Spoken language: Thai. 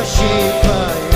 Cause she by